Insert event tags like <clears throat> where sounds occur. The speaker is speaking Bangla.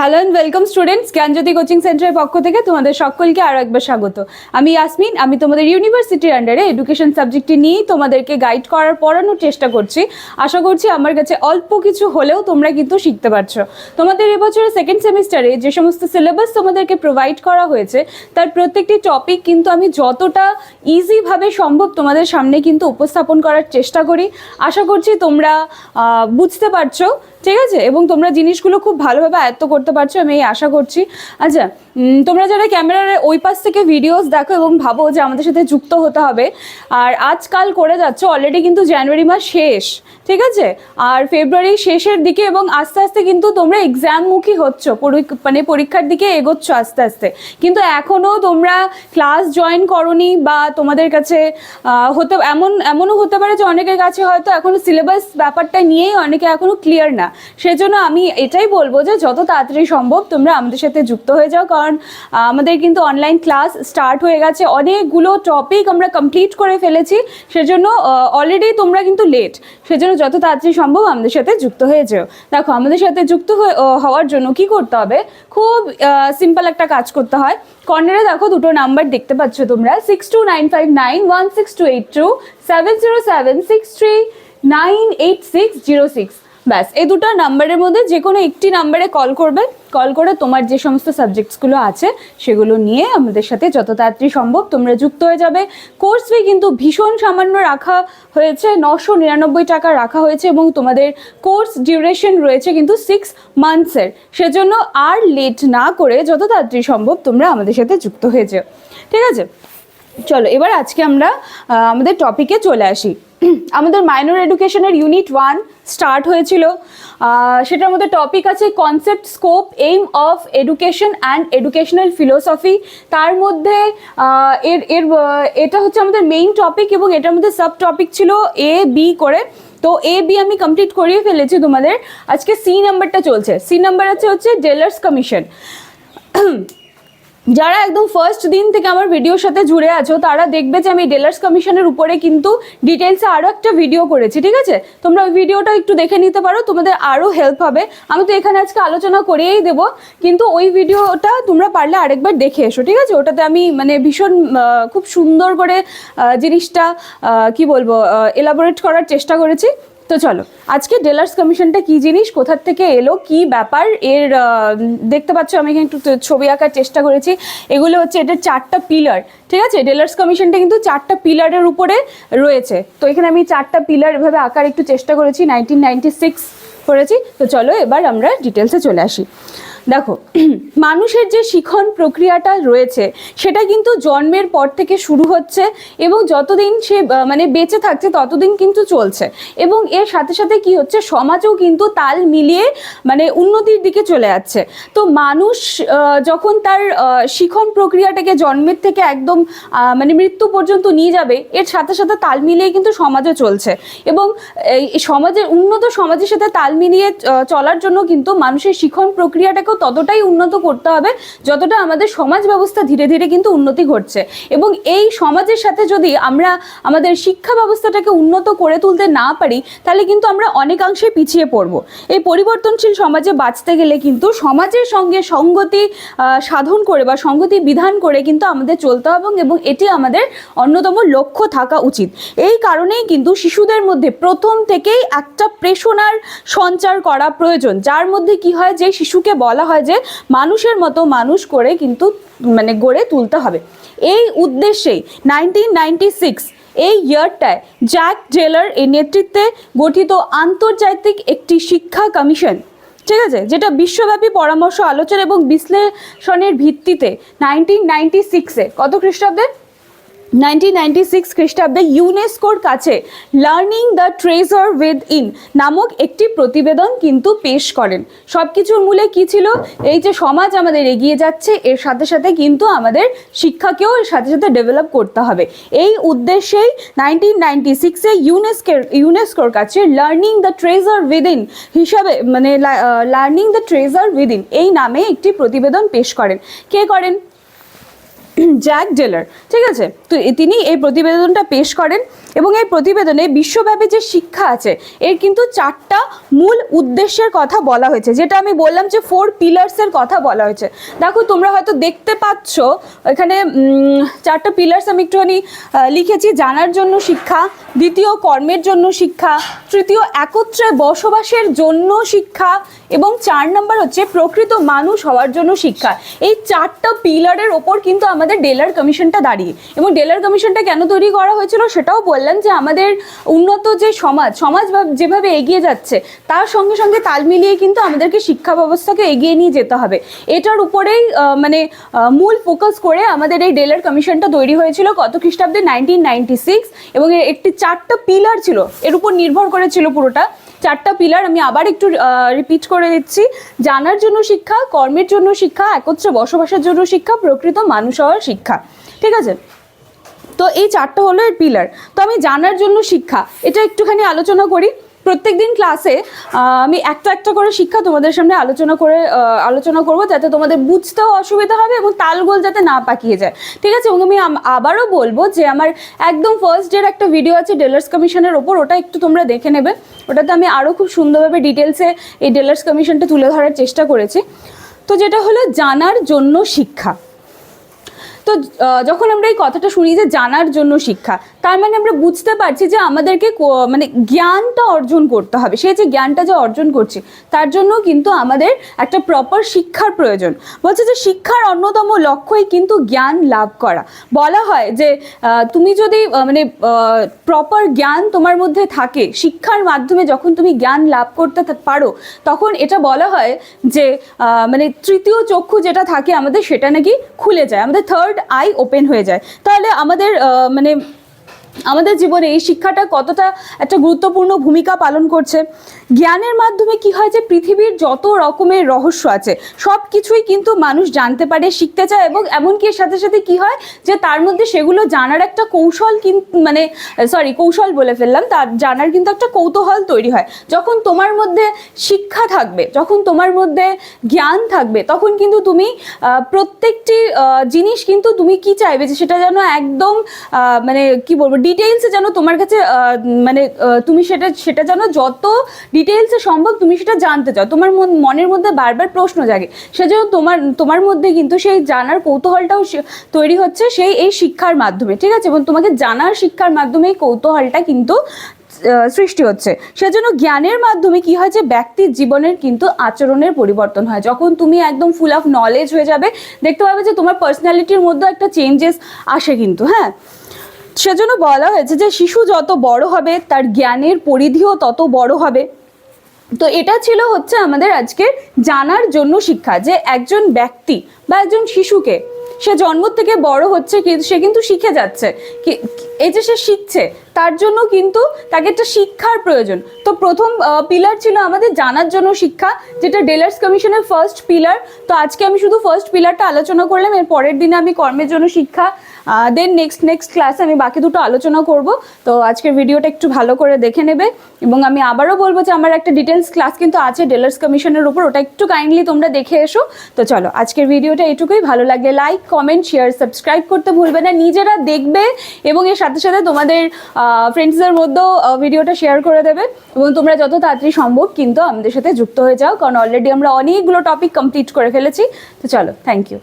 Hello and welcome students Gyanjyoti coaching সেন্টারের পক্ষ থেকে তোমাদের সকলকে আরও একবার স্বাগত। আমি ইয়াসমিন আমি তোমাদের ইউনিভার্সিটির আন্ডারে এডুকেশন সাবজেক্টটি নিয়েই তোমাদেরকে গাইড করার, পড়ানোর চেষ্টা করছি। আশা করছি আমার কাছে অল্প কিছু হলেও তোমরা কিন্তু শিখতে পারছ। তোমাদের এবছরের সেকেন্ড সেমিস্টারে যে সমস্ত সিলেবাস তোমাদেরকে প্রোভাইড করা হয়েছে, তার প্রত্যেকটি টপিক কিন্তু আমি যতটা ইজিভাবে সম্ভব তোমাদের সামনে কিন্তু উপস্থাপন করার চেষ্টা করি। আশা করছি তোমরা বুঝতে পারছ। ঠিক আছে? এবং তোমরা জিনিসগুলো খুব ভালোভাবে আয়ত্ত করতে পারছ আমি এই আশা করছি। আচ্ছা তোমরা যারা ক্যামেরার ওই পাশ থেকে ভিডিওস দেখো এবং ভাবো যে আমাদের সাথে যুক্ত হতে হবে, আর আজকাল করে যাচ্ছ অলরেডি কিন্তু জানুয়ারি মাস শেষ, ঠিক আছে? আর ফেব্রুয়ারি শেষের দিকে এবং আস্তে আস্তে কিন্তু তোমরা এক্সামমুখী হচ্ছ মানে পরীক্ষার দিকে এগোচ্ছ আস্তে আস্তে। কিন্তু এখনও তোমরা ক্লাস জয়েন করনি বা তোমাদের কাছে হতে, এমন, এমনও হতে পারে যে অনেকের কাছে হয়তো এখনও সিলেবাস ব্যাপারটা নিয়েই অনেকে এখনও ক্লিয়ার না। সেজন্য আমি এটাই বলব যে যত তাড়াতাড়ি সম্ভব তোমরা আমাদের সাথে যুক্ত হয়ে যাও, কারণ আহ, আমাদের কিন্তু অনলাইন ক্লাস স্টার্ট হয়ে গেছে। অনেকগুলো টপিক আমরা কমপ্লিট করে ফেলেছি। সেজন্য অলরেডি তোমরা কিন্তু লেট সেজন্য যত তাড়াতাড়ি সম্ভব আমাদের সাথে যুক্ত হয়ে যেও। দেখো আমাদের সাথে যুক্ত হওয়ার জন্য কি করতে হবে? খুব সিম্পল একটা কাজ করতে হয়। কর্নারে দেখো দুটো নাম্বার দেখতে পাচ্ছ তোমরা। Six two nine five nine one six two eight two seven zero seven six three nine eight six zero six ব্যাস, এই দুটো নাম্বারের মধ্যে যে কোনো একটি নাম্বারে কল করবে। কল করে তোমার যে সমস্ত সাবজেক্টসগুলো আছে, সেগুলো নিয়ে আমাদের সাথে যত তাড়াতাড়ি সম্ভব তোমরা যুক্ত হয়ে যাবে। কোর্স ফি কিন্তু ভীষণ সামান্য রাখা হয়েছে, নশো নিরানব্বই টাকা রাখা হয়েছে এবং তোমাদের কোর্স ডিউরেশন রয়েছে কিন্তু সিক্স মান্থসের সেজন্য আর লেট না করে যত তাড়াতাড়ি সম্ভব তোমরা আমাদের সাথে যুক্ত হয়ে যেও। ঠিক আছে? চলো, এবার আজকে আমরা আমাদের টপিকে চলে আসি। আমাদের মাইনর এডুকেশনের ইউনিট ওয়ান স্টার্ট হয়েছিল। সেটার মধ্যে টপিক আছে concept scope aim of education and educational philosophy তার মধ্যে এর এর এটা হচ্ছে আমাদের মেইন টপিক এবং এটার মধ্যে সাব টপিক ছিল এ বি করে। তো এ বি আমি কমপ্লিট করিয়ে ফেলেছি তোমাদের। আজকে সি নাম্বারটা চলছে। সি নাম্বার আছে হচ্ছে জেলার্স কমিশন যারা একদম ফার্স্ট দিন থেকে আমার ভিডিওর সাথে জুড়ে আছো, তারা দেখবে যে আমি ডেলার্স কমিশনের উপরে কিন্তু ডিটেলসে আরও একটা ভিডিও করেছি, ঠিক আছে? তোমরা ওই ভিডিওটা একটু দেখে নিতে পারো, তোমাদের আরও হেল্প হবে। আমি তো এখানে আজকে আলোচনা করেই দেবো, কিন্তু ওই ভিডিওটা তোমরা পারলে আরেকবার দেখে এসো, ঠিক আছে? ওটাতে আমি মানে ভীষণ খুব সুন্দর করে জিনিসটা কি বলব এলাবোরেট করার চেষ্টা করেছি। তো চলো, আজকে ডেলার্স কমিশনটা কি জিনিস, কোথার থেকে এলো, কি ব্যাপার, এর দেখতে পাচ্ছ আমি এখানে একটু ছবি আঁকার চেষ্টা করেছি, এগুলো হচ্ছে এটার চারটা পিলার ঠিক আছে? ডেলার্স কমিশনটা কিন্তু চারটা পিলারের উপরে রয়েছে, তো এখানে আমি চারটা পিলার এভাবে আঁকার একটু চেষ্টা করেছি নাইনটিন নাইনটি সিক্স করেছি, তো চলো এবার আমরা ডিটেলসে চলে আসি। দেখো, <clears throat> মানুষের যে শিখন প্রক্রিয়াটা রয়েছে, সেটা কিন্তু জন্মের পর থেকে শুরু হচ্ছে এবং যতদিন সে মানে বেঁচে থাকছে ততদিন কিন্তু চলছে। এবং এর সাথে সাথে কি হচ্ছে, সমাজও কিন্তু তাল মিলিয়ে মানে উন্নতির দিকে চলে যাচ্ছে। তো মানুষ যখন তার শিখন প্রক্রিয়াটাকে জন্মের থেকে একদম মানে মৃত্যু পর্যন্ত নিয়ে যাবে, এর সাথে সাথে তাল মিলিয়ে কিন্তু সমাজও চলছে। এবং এই সমাজের, উন্নত সমাজের সাথে তাল মিলিয়ে চলার জন্য কিন্তু মানুষের শিখন প্রক্রিয়াটাকেও ততটাই উন্নত করতে হবে যতটা আমাদের সমাজ ব্যবস্থা ধীরে ধীরে কিন্তু উন্নতি ঘটছে। এবং এই সমাজের সাথে যদি আমরা আমাদের শিক্ষা ব্যবস্থাটাকে উন্নত করে তুলতে না পারি, তাহলে কিন্তু আমরা অনেকাংশে পিছিয়ে পড়ব। এই পরিবর্তনশীল সমাজে বাঁচতে গেলে কিন্তু সমাজের সঙ্গে সঙ্গতি সাধন করে বা সঙ্গতি বিধান করে কিন্তু আমাদের চলতে হবে এবং এটি আমাদের অন্যতম লক্ষ্য থাকা উচিত। এই কারণেই কিন্তু শিশুদের মধ্যে প্রথম থেকেই একটা প্রেষণার সঞ্চার করা প্রয়োজন। যার মধ্যে কি হয় যে শিশুকে বলা হয় যে মানুষের মতো মানুষ করে কিন্তু মানে গড়ে তুলতে হবে। এই উদ্দেশ্যেই নাইনটিন নাইনটি সিক্স এই ইয়ারটায় জ্যাক জেলার এর নেতৃত্বে গঠিত আন্তর্জাতিক একটি শিক্ষা কমিশন, ঠিক আছে? যেটা বিশ্বব্যাপী পরামর্শ, আলোচনা এবং বিশ্লেষণের ভিত্তিতে নাইনটিন নাইনটি সিক্সে কত খ্রিস্টাব্দে? নাইনটিন নাইনটি সিক্স খ্রিস্টাব্দে ইউনেস্কোর কাছে learning the treasure within নামক একটি প্রতিবেদন কিন্তু পেশ করেন। সব কিছুর মূলে কি ছিল? এই যে সমাজ আমাদের এগিয়ে যাচ্ছে, এর সাথে সাথে কিন্তু আমাদের শিক্ষাকেও এর সাথে সাথে ডেভেলপ করতে হবে। এই উদ্দেশ্যেই নাইনটিন নাইনটি সিক্সে ইউনেস্কোর ইউনেস্কোর কাছে লার্নিং দ্য ট্রেজার উইদিন হিসাবে মানে লার্নিং দ্য ট্রেজার উইদিন এই নামে একটি প্রতিবেদন পেশ করেন। কে করেন? জ্যাক ডেলার ঠিক আছে? তো তিনি এই প্রতিবেদনটা পেশ করেন। এবং এই প্রতিবেদনে বিশ্বব্যাপী যে শিক্ষা আছে, এর কিন্তু চারটা মূল উদ্দেশ্যের কথা বলা হয়েছে। যেটা আমি বললাম যে ফোর পিলার্সের কথা বলা হয়েছে। দেখো, তোমরা হয়তো দেখতে পাচ্ছ, এখানে চারটা পিলার্স আমি একটুখানি লিখেছি। জানার জন্য শিক্ষা, দ্বিতীয় কর্মের জন্য শিক্ষা, তৃতীয় একত্রে বসবাসের জন্য শিক্ষা, এবং চার নম্বর হচ্ছে প্রকৃত মানুষ হওয়ার জন্য শিক্ষা। এই চারটা পিলারের ওপর কিন্তু আমাদের ডেলার কমিশনটা দাঁড়িয়ে। এবং ডেলার কমিশনটা কেন তৈরি করা হয়েছিল সেটাও বললাম যে আমাদের উন্নত যে সমাজ সমাজ যেভাবে এগিয়ে যাচ্ছে, তার সঙ্গে সঙ্গে তাল মিলিয়ে কিন্তু আমাদেরকে শিক্ষা ব্যবস্থাকে এগিয়ে নিয়ে যেতে হবে। এটার উপরেই মানে মূল ফোকাস করে আমাদের এই ডেলার কমিশনটা তৈরি হয়েছিল কত খ্রিস্টাব্দে নাইনটিন নাইনটি সিক্স এবং একটি চারটা পিলার ছিল। এর উপর নির্ভর করেছিল পুরোটা। চারটা পিলার আমি আবার একটু রিপিট করে দিচ্ছি। জানার জন্য শিক্ষা, কর্মের জন্য শিক্ষা, একত্রে বসবাসের জন্য শিক্ষা, প্রকৃত মানুষ হওয়ার শিক্ষা। ঠিক আছে? তো এই চারটা হলো এর পিলার তো আমি জানার জন্য শিক্ষা, এটা একটুখানি আলোচনা করি। প্রত্যেকদিন ক্লাসে আমি একটা একটা করে শিক্ষা তোমাদের সামনে আলোচনা করে আলোচনা করব যাতে তোমাদের বুঝতেও অসুবিধা হবে এবং তালগোল যাতে না পাকিয়ে যায়। ঠিক আছে? এবং আমি আবারও বলব যে আমার একদম ফার্স্ট ডের একটা ভিডিও আছে ডেলার্স কমিশনের ওপর, ওটা একটু তোমরা দেখে নেবে। ওটাতে আমি আরও খুব সুন্দরভাবে ডিটেলসে এই ডেলার্স কমিশনটা তুলে ধরার চেষ্টা করেছি। তো যেটা হলো জানার জন্য শিক্ষা। তো যখন আমরা এই কথাটা শুনি যে জানার জন্য শিক্ষা, তার মানে আমরা বুঝতে পারছি যে আমাদেরকে মানে জ্ঞানটা অর্জন করতে হবে। সেই যে জ্ঞানটা যে অর্জন করছি, তার জন্য কিন্তু আমাদের একটা প্রপার শিক্ষার প্রয়োজন। বলছে যে শিক্ষার অন্যতম লক্ষ্যই কিন্তু জ্ঞান লাভ করা। বলা হয় যে তুমি যদি মানে প্রপার জ্ঞান তোমার মধ্যে থাকে, শিক্ষার মাধ্যমে যখন তুমি জ্ঞান লাভ করতে পারো, তখন এটা বলা হয় যে মানে তৃতীয় চক্ষু যেটা থাকে আমাদের সেটা নাকি খুলে যায়। আমাদের থার্ড আই ওপেন হয়ে যায়। তাহলে আমাদের মানে আমাদের জীবনে এই শিক্ষাটা কতটা একটা গুরুত্বপূর্ণ ভূমিকা পালন করছে। জ্ঞানের মাধ্যমে কি হয় যে পৃথিবীর যত রকমের রহস্য আছে সব কিছুই কিন্তু মানুষ জানতে পারে, শিখতে চায় এবং এমনকি এর সাথে সাথে কি হয় যে তার মধ্যে সেগুলো জানার একটা কৌশল কিন্তু মানে সরি কৌশল বলে ফেললাম, তার জানার কিন্তু একটা কৌতূহল তৈরি হয়। যখন তোমার মধ্যে শিক্ষা থাকবে, যখন তোমার মধ্যে জ্ঞান থাকবে, তখন কিন্তু তুমি প্রত্যেকটি জিনিস কিন্তু তুমি কি চাইবে যে সেটা যেন একদম মানে কি বলব ডিটেলসে যেন তোমার কাছে মানে তুমি সেটা সেটা যেন যত ডিটেইলসে সম্ভব তুমি সেটা জানতে চাও। তোমার মন- মনের মধ্যে বারবার প্রশ্ন জাগে। সেজন্য তোমার তোমার মধ্যে কিন্তু সেই জানার কৌতূহলটাও তৈরি হচ্ছে সেই, এই শিক্ষার মাধ্যমে, ঠিক আছে? এবং তোমাকে জানার শিক্ষার মাধ্যমে এই কৌতূহলটা কিন্তু সৃষ্টি হচ্ছে। সেজন্য জ্ঞানের মাধ্যমে কি হয় যে, ব্যক্তির জীবনের কিন্তু আচরণের পরিবর্তন হয়। যখন তুমি একদম ফুল অফ নলেজ হয়ে যাবে, দেখতে পাবে যে তোমার পার্সোনালিটির মধ্যে একটা চেঞ্জেস আসে কিন্তু হ্যাঁ? সেজন্য বলা হয়েছে যে শিশু যত বড় হবে, তার জ্ঞানের পরিধিও তত বড় হবে। তো এটা ছিল হচ্ছে আমাদের আজকে জানার জন্য শিক্ষা, যে একজন ব্যক্তি বা একজন শিশুকে সে জন্ম থেকে বড় হচ্ছে কিন্তু সে কিন্তু শিখে যাচ্ছে। এই যে সে শিখছে, তার জন্য কিন্তু তাকে একটা শিক্ষার প্রয়োজন। তো প্রথম পিলার ছিল আমাদের জানার জন্য শিক্ষা, যেটা ডেলার্স কমিশনের ফার্স্ট পিলার তো আজকে আমি শুধু ফার্স্ট পিলারটা আলোচনা করলাম, এর পরের দিনে আমি কর্মের জন্য শিক্ষা দেন নেক্সট নেক্সট ক্লাসে আমি বাকি দুটো আলোচনা করব। তো আজকের ভিডিওটা একটু ভালো করে দেখে নেবে এবং আমি আবারও বলব যে আমার একটা ডিটেলস ক্লাস কিন্তু আছে ডেলার্স কমিশনের উপর, ওটা একটু কাইন্ডলি তোমরা দেখে এসো। তো চলো, আজকের ভিডিওটা এটুকুই ভালো লাগলে লাইক কমেন্ট শেয়ার সাবস্ক্রাইব করতে ভুলবে না। নিজেরা দেখবে এবং এর সাথে সাথে তোমাদের ফ্রেন্ডসদের মধ্যেও ভিডিওটা শেয়ার করে দেবে। এবং তোমরা যত তাড়াতাড়ি সম্ভব কিন্তু আমাদের সাথে যুক্ত হয়ে যাও, কারণ অলরেডি আমরা অনেকগুলো টপিক কমপ্লিট করে ফেলেছি। তো চলো থ্যাংক ইউ